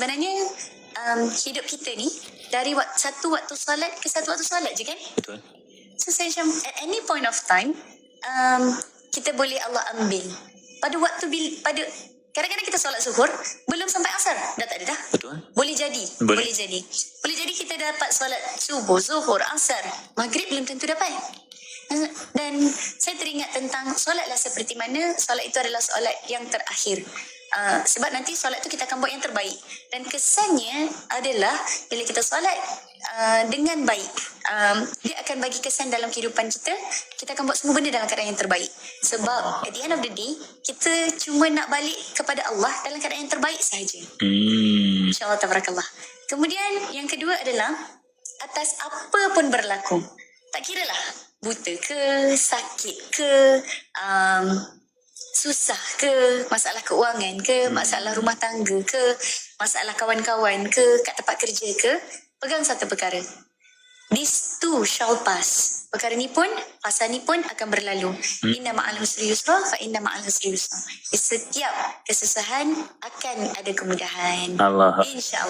sebenarnya um, hidup kita ni dari wak- satu waktu solat ke satu waktu solat je kan? Betul. So saya macam at any point of time um, kita boleh Allah ambil. Pada waktu bil, pada kadang-kadang kita solat zuhur belum sampai asar dah tak ada dah. Betul. Boleh jadi. Boleh. Boleh jadi. Boleh jadi kita dapat solat subuh, zuhur, asar, maghrib belum tentu dapat. Dan saya teringat tentang solatlah seperti mana solat itu adalah solat yang terakhir. Uh, sebab nanti solat tu kita akan buat yang terbaik. Dan kesannya adalah bila kita solat uh, dengan baik. Um, dia akan bagi kesan dalam kehidupan kita. Kita akan buat semua benda dalam keadaan yang terbaik. Sebab at the end of the day, kita cuma nak balik kepada Allah dalam keadaan yang terbaik sahaja. Hmm. InsyaAllah tabarakallah. Kemudian yang kedua adalah atas apa pun berlaku. Tak kira lah buta ke, sakit ke, um, susah ke, masalah keuangan ke, masalah rumah tangga ke, masalah kawan-kawan ke, kat tempat kerja ke, pegang satu perkara. This too shall pass. Perkara ni pun, fasa ni pun akan berlalu. Hmm. Inna ma'al usri yusra, fa inna ma'al usri yusra. Setiap kesusahan akan ada kemudahan. Allah. InsyaAllah.